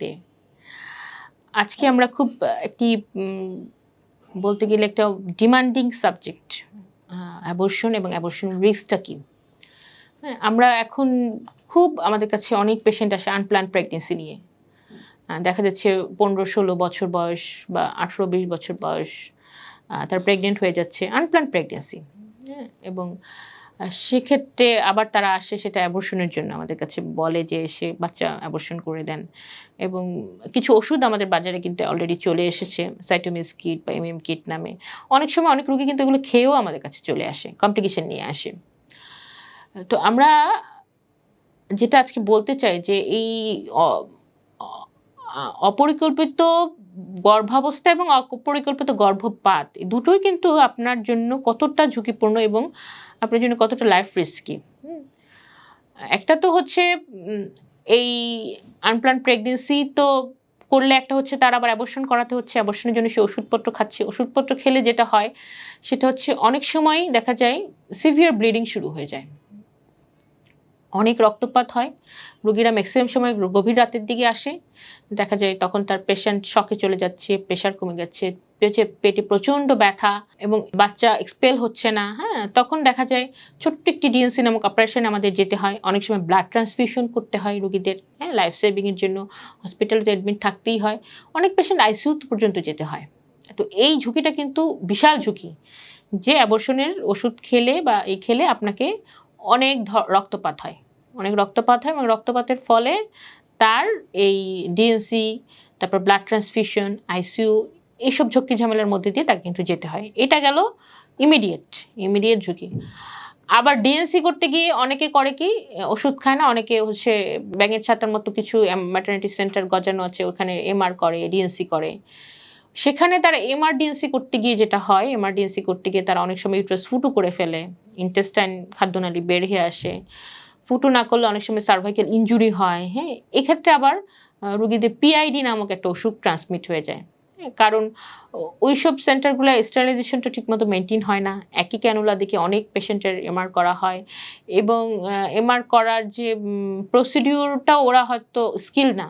রাখতে আজকে আমরা খুব একটি বলতে গেলে একটা ডিমান্ডিং সাবজেক্ট অ্যাবর্শন এবং অ্যাবর্শন রিস্কটা কি? আমরা এখন খুব, আমাদের কাছে অনেক পেশেন্ট আসে আনপ্ল্যান প্রেগনেন্সি নিয়ে। দেখা যাচ্ছে পনেরো, ষোলো বছর বয়স বা আঠেরো, বিশ বছর বয়স তার প্রেগনেন্ট হয়ে যাচ্ছে আনপ্ল্যান প্রেগনেন্সি এবং সেক্ষেত্রে আবার তারা আসে সেটা অ্যাবর্শনের জন্য আমাদের কাছে বলে যে, সে বাচ্চা অ্যাবর্শন করে দেন। এবং কিছু ওষুধ আমাদের বাজারে কিন্তু অলরেডি চলে এসেছে সাইটোমিস কিট বা এমএম কিট নামে। অনেক সময় অনেক রোগী কিন্তু এগুলো খেয়েও আমাদের কাছে চলে আসে কমপ্লিকেশন নিয়ে আসে। তো আমরা যেটা আজকে বলতে চাই যে, এই অপরিকল্পিত গর্ভাবস্থা এবং অপরিকল্পিত গর্ভপাত দুটোই কিন্তু আপনার জন্য কতটা ঝুঁকিপূর্ণ এবং আপনার জন্য কতটা লাইফ রিস্কি একটা তো হচ্ছে এই আনপ্লান প্রেগনেন্সি তো করলে একটা হচ্ছে তার আবার অ্যাবর্শন করাতে হচ্ছে অ্যাবর্শনের জন্য সে ওষুধপত্র খাচ্ছে। ওষুধপত্র খেলে যেটা হয় সেটা হচ্ছে অনেক সময় দেখা যায় সিভিয়ার ব্লিডিং শুরু হয়ে যায়। অনেক রক্তপাত হয় রোগীরা ম্যাক্সিমাম সময় গভীর রাতের দিকে আসে। দেখা যায় তখন তার পেশেন্ট শখে চলে যাচ্ছে প্রেশার কমে যাচ্ছে পেটে পেটে প্রচণ্ড ব্যথা এবং বাচ্চা এক্সপেল হচ্ছে না হ্যাঁ? তখন দেখা যায় ছোট্ট একটি ডিএনসি নামক অপারেশন আমাদের যেতে হয়। অনেক সময় ব্লাড ট্রান্সফিউশন করতে হয় রুগীদের হ্যাঁ? লাইফ সেভিংয়ের জন্য হসপিটালে তো অ্যাডমিট থাকতেই হয়। অনেক পেশেন্ট আইসিইউ পর্যন্ত যেতে হয়। তো এই ঝুঁকিটা কিন্তু বিশাল ঝুঁকি যে অ্যাবর্শনের ওষুধ খেলে বা এই খেলে আপনাকে অনেক রক্তপাত হয়। অনেক রক্তপাত হয় এবং রক্তপাতের ফলে তার এই ডিএনসি তারপর ব্লাড ট্রান্সফিউশন আইসিইউ এইসব ঝুঁকি ঝামেলার মধ্যে দিয়ে তাকে কিন্তু যেতে হয়। এটা গেল ইমিডিয়েট ইমিডিয়েট ঝুঁকি। আবার ডিএনসি করতে গিয়ে অনেকে করে কি, ওষুধ খায় না, অনেকে হচ্ছে ব্যাঙের ছাতার মতো কিছু ম্যাটার্নিটি সেন্টার গজানো আছে, ওখানে এমআর করে ডিএনসি করে। সেখানে তারা এমার্জেন্সি করতে গিয়ে যেটা হয় এমার্জেন্সি করতে গিয়ে তারা অনেক সময় ইউট্রাস ফুটো করে ফেলে। ইন্টেস্টাইন খাদ্যনালী বের হয়ে আসে। ফুটো না করলে অনেক সময় সার্ভাইকেল ইনজুরি হয় হ্যাঁ? এক্ষেত্রে আবার রুগীদের পিআইডি নামক একটা অসুখ ট্রান্সমিট হয়ে যায়। কারণ ওইসব সেন্টারগুলো স্টারাইজেশনটা ঠিকমতো মেনটেন হয় না। একই ক্যানুলা দেখে অনেক পেশেন্টের এমআর করা হয় এবং এমআর করার যে প্রসিডিউরটা ওরা হয়তো স্কিল না।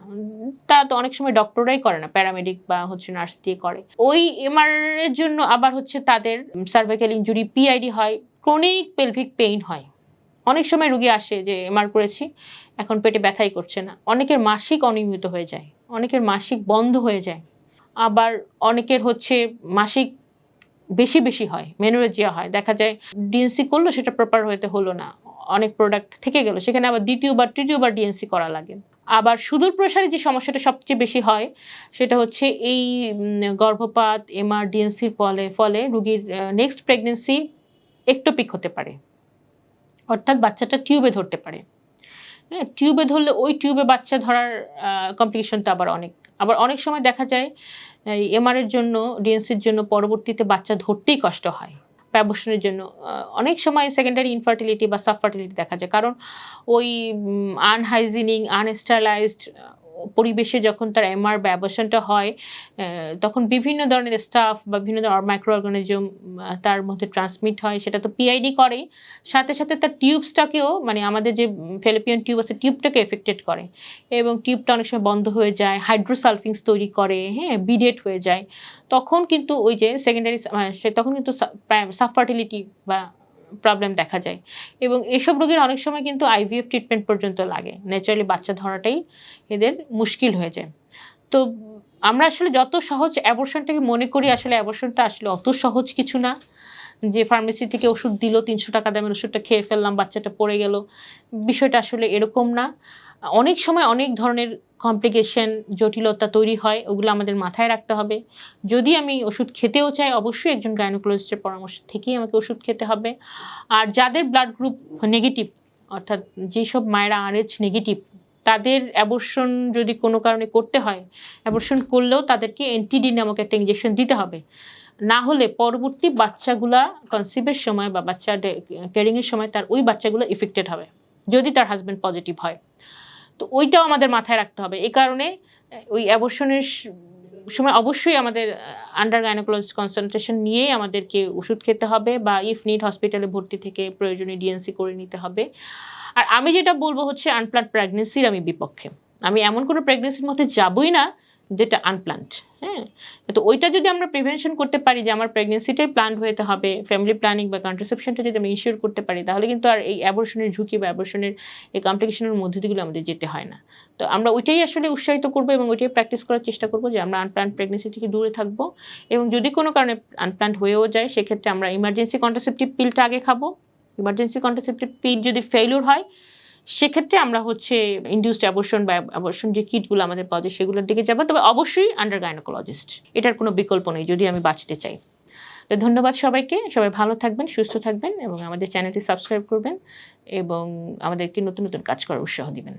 তা তো অনেক সময় ডক্টররাই করে না, প্যারামেডিক বা হচ্ছে নার্স দিয়ে করে। ওই এমআর এর জন্য আবার হচ্ছে তাদের সার্ভাইকাল ইনজুরি পিআইডি হয় ক্রনিক পেলভিক পেইন হয়। অনেক সময় রুগী আসে যে, এমআর করেছি, এখন পেটে ব্যথাই করছে না। অনেকের মাসিক অনিয়মিত হয়ে যায়, অনেকের মাসিক বন্ধ হয়ে যায়। আবার অনেকের হচ্ছে মাসিক বেশি বেশি হয়, মেনোরেজিয়া হয়। দেখা যায় ডিএনসি করল, সেটা প্রপার হতে হলো না। অনেক প্রোডাক্ট থেকে গেল, সেখানে আবার দ্বিতীয়বার, তৃতীয়বার ডিএনসি করা লাগে। আবার সুদূর প্রসারী যে সমস্যাটা সবচেয়ে বেশি হয়, সেটা হচ্ছে এই গর্ভপাত এমআর ডিএনসির ফলে ফলে রুগীর নেক্সট প্রেগনেন্সি একটোপিক হতে পারে। অর্থাৎ বাচ্চাটা টিউবে ধরতে পারে। হ্যাঁ টিউবে ধরলে ওই টিউবে বাচ্চা ধরার কমপ্লিকেশন তো আবার অনেক আবার অনেক সময় দেখা যায় এমআর এর জন্য ডিএনসির জন্য পরবর্তীতে বাচ্চা ধরতেই কষ্ট হয়। ব্যবসনের জন্য অনেক সময় সেকেন্ডারি ইনফার্টিলিটি বা সাবফার্টিলিটি দেখা যায়। কারণ ওই আনহাইজিনিক আনস্টাইলাইজড পরিবেশে যখন তার এমআর ব্যবসানটা হয় তখন বিভিন্ন ধরনের স্টাফ বা বিভিন্ন ধরনের মাইক্রো অর্গানিজম তার মধ্যে ট্রান্সমিট হয়, সেটা তো পিআইডি করে। সাথে সাথে তার টিউবসটাকেও মানে আমাদের যে ফেলিপিয়ান টিউব আছে টিউবটাকে এফেক্টেড করে। এবং টিউবটা অনেক সময় বন্ধ হয়ে যায় হাইড্রোসালফিংস তৈরি করে হ্যাঁ বিডেট হয়ে যায়। তখন কিন্তু ওই যে সেকেন্ডারি তখন কিন্তু সাবফার্টিলিটি বা প্রবলেম দেখা যায়। এবং এসব রোগের অনেক সময় কিন্তু আইভিএফ ট্রিটমেন্ট পর্যন্ত লাগে। ন্যাচারালি বাচ্চা ধরাটাই এদের মুশকিল হয়ে যায়। তো আমরা আসলে যত সহজ অ্যাবর্শনটাকে মনে করি, আসলে অ্যাবর্শনটা আসলে অত সহজ কিছু না। যে ফার্মেসি থেকে ওষুধ দিল, তিনশো টাকা দামের ওষুধটা খেয়ে ফেললাম, বাচ্চাটা পড়ে গেল। বিষয়টা আসলে এরকম না। অনেক সময় অনেক ধরনের কমপ্লিকেশন জটিলতা তৈরি হয়, ওগুলো আমাদের মাথায় রাখতে হবে। যদি আমি ওষুধ খেতেও চাই, অবশ্যই একজন গাইনোকোলজিস্টের পরামর্শ থেকেই আমাকে ওষুধ খেতে হবে। আর যাদের ব্লাড গ্রুপ নেগেটিভ অর্থাৎ যেসব মায়েরা আরএইচ নেগেটিভ তাদের অ্যাবর্শন যদি কোনো কারণে করতে হয় অ্যাবর্শন করলেও তাদেরকে এনটিডি নামক একটা ইঞ্জেকশন দিতে হবে। না হলে পরবর্তী বাচ্চাগুলা কনসিভের সময় বা বাচ্চা ক্যারিংয়ের সময় তার ওই বাচ্চাগুলো ইফেক্টেড হবে, যদি তার হাজব্যান্ড পজিটিভ হয়। তো ওইটাও আমাদের মাথায় রাখতে হবে। এই কারণে ওই অ্যাবর্শনের সময় অবশ্যই আমাদের আন্ডার গাইনোকোলজিস্ট কনসেন্ট্রেশন নিয়েই আমাদেরকে ওষুধ খেতে হবে বা ইফ নিড হসপিটালে ভর্তি থেকে প্রয়োজনীয় ডিএনসি করে নিতে হবে। আর আমি যেটা বলব হচ্ছে আনপ্লান প্রেগনেন্সির আমি বিপক্ষে। আমি এমন কোনো প্রেগনেন্সির মধ্যে যাবই না যেটা আনপ্লান্ট হ্যাঁ? তো ওইটা যদি আমরা প্রিভেনশন করতে পারি যে আমার প্রেগনেন্সিটাই প্ল্যান্ড হতে হবে ফ্যামিলি প্ল্যানিং বা কন্ট্রাসেপশনটা যদি আমরা ইনশিওর করতে পারি, তাহলে কিন্তু আর এই অ্যাবর্শনের ঝুঁকি বা অ্যাবর্শনের এই কমপ্লিকেশনের মধ্যে দিয়েগুলো আমাদের যেতে হয় না। তো আমরা ওইটাই আসলে উৎসাহিত করব এবং ওইটাই প্র্যাকটিস করার চেষ্টা করব যে আমরা আনপ্লান্ট প্রেগনেন্সি থেকে দূরে থাকব এবং যদি কোনো কারণে আনপ্লান্ট হয়েও যায়, সেক্ষেত্রে আমরা ইমার্জেন্সি কন্ট্রাসেপটিভ পিলটা আগে খাব। ইমার্জেন্সি কন্ট্রাসেপটিভ পিল যদি ফেইলিউর হয় সেক্ষেত্রে আমরা হচ্ছে ইন্ডিউসড অ্যাবর্শন বা অ্যাবর্শন যে কিটগুলো আমাদের পাওয়া যায় সেগুলোর দিকে যাব। তবে অবশ্যই আন্ডার গাইনোকোলজিস্ট এটার কোনো বিকল্প নেই যদি আমি বাঁচতে চাই। তো ধন্যবাদ সবাইকে, সবাই ভালো থাকবেন, সুস্থ থাকবেন এবং আমাদের চ্যানেলটি সাবস্ক্রাইব করবেন এবং আমাদেরকে নতুন নতুন কাজ করার উৎসাহ দিবেন।